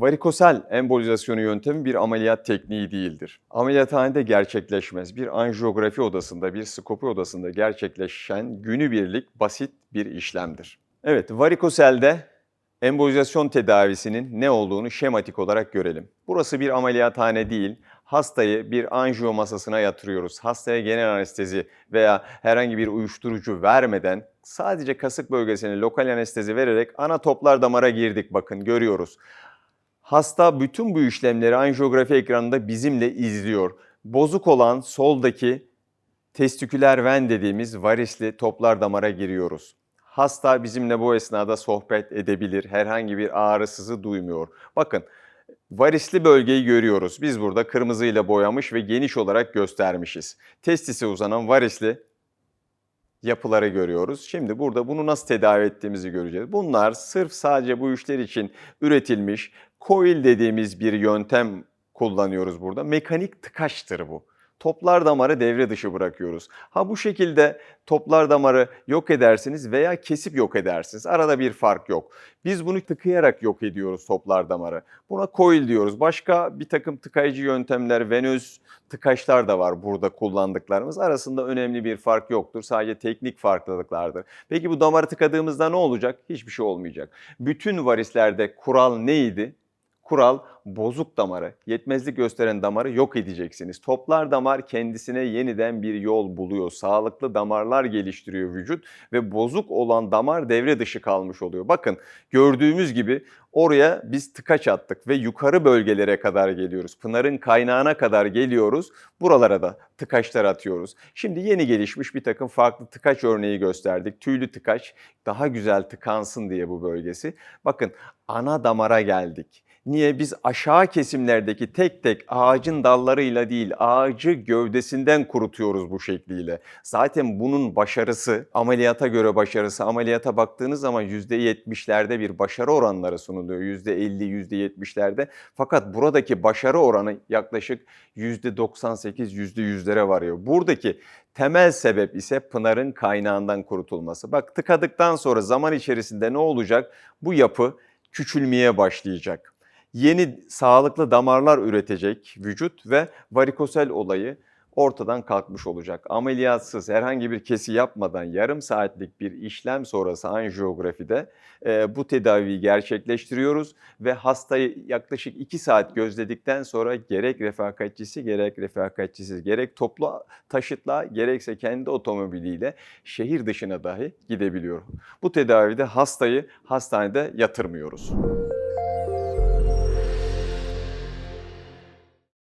Varikosel embolizasyonu yöntemi bir ameliyat tekniği değildir. Ameliyathanede gerçekleşmez. Bir anjiyografi odasında, bir skopi odasında gerçekleşen günübirlik basit bir işlemdir. Evet, varikoselde embolizasyon tedavisinin ne olduğunu şematik olarak görelim. Burası bir ameliyathane değil. Hastayı bir anjiyo masasına yatırıyoruz. Hastaya genel anestezi veya herhangi bir uyuşturucu vermeden sadece kasık bölgesine lokal anestezi vererek ana toplar damara girdik bakın görüyoruz. Hasta bütün bu işlemleri anjiyografi ekranında bizimle izliyor. Bozuk olan soldaki testiküler ven dediğimiz varisli toplar damara giriyoruz. Hasta bizimle bu esnada sohbet edebilir, herhangi bir ağrısızı duymuyor. Bakın varisli bölgeyi görüyoruz. Biz burada kırmızıyla boyamış ve geniş olarak göstermişiz. Testise uzanan varisli yapıları görüyoruz. Şimdi burada bunu nasıl tedavi ettiğimizi göreceğiz. Bunlar sırf sadece bu işler için üretilmiş coil dediğimiz bir yöntem kullanıyoruz burada. Mekanik tıkaçtır bu. Toplar damarı devre dışı bırakıyoruz. Ha bu şekilde toplar damarı yok edersiniz veya kesip yok edersiniz. Arada bir fark yok. Biz bunu tıkayarak yok ediyoruz toplar damarı. Buna coil diyoruz. Başka bir takım tıkayıcı yöntemler, venöz tıkaçlar da var burada kullandıklarımız. Arasında önemli bir fark yoktur. Sadece teknik farklılıklardır. Peki bu damarı tıkadığımızda ne olacak? Hiçbir şey olmayacak. Bütün varislerde kural neydi? Kural bozuk damarı, yetmezlik gösteren damarı yok edeceksiniz. Toplar damar kendisine yeniden bir yol buluyor. Sağlıklı damarlar geliştiriyor vücut ve bozuk olan damar devre dışı kalmış oluyor. Bakın gördüğümüz gibi oraya biz tıkaç attık ve yukarı bölgelere kadar geliyoruz. Pınarın kaynağına kadar geliyoruz. Buralara da tıkaçlar atıyoruz. Şimdi yeni gelişmiş bir takım farklı tıkaç örneği gösterdik. Tüylü tıkaç daha güzel tıkansın diye bu bölgesi. Bakın ana damara geldik. Niye? Biz aşağı kesimlerdeki tek tek ağacın dallarıyla değil, ağacı gövdesinden kurutuyoruz bu şekliyle. Zaten bunun başarısı, ameliyata göre başarısı, ameliyata baktığınız zaman %70'lerde bir başarı oranları sunuluyor. %50, %70'lerde. Fakat buradaki başarı oranı yaklaşık %98, %100'lere varıyor. Buradaki temel sebep ise pınarın kaynağından kurutulması. Bak tıkadıktan sonra zaman içerisinde ne olacak? Bu yapı küçülmeye başlayacak yeni sağlıklı damarlar üretecek vücut ve varikosel olayı ortadan kalkmış olacak. Ameliyatsız herhangi bir kesi yapmadan yarım saatlik bir işlem sonrası anjiyografide e, bu tedaviyi gerçekleştiriyoruz ve hastayı yaklaşık 2 saat gözledikten sonra gerek refakatçisi gerek refakatçisiz gerek toplu taşıtla gerekse kendi otomobiliyle şehir dışına dahi gidebiliyor. Bu tedavide hastayı hastanede yatırmıyoruz.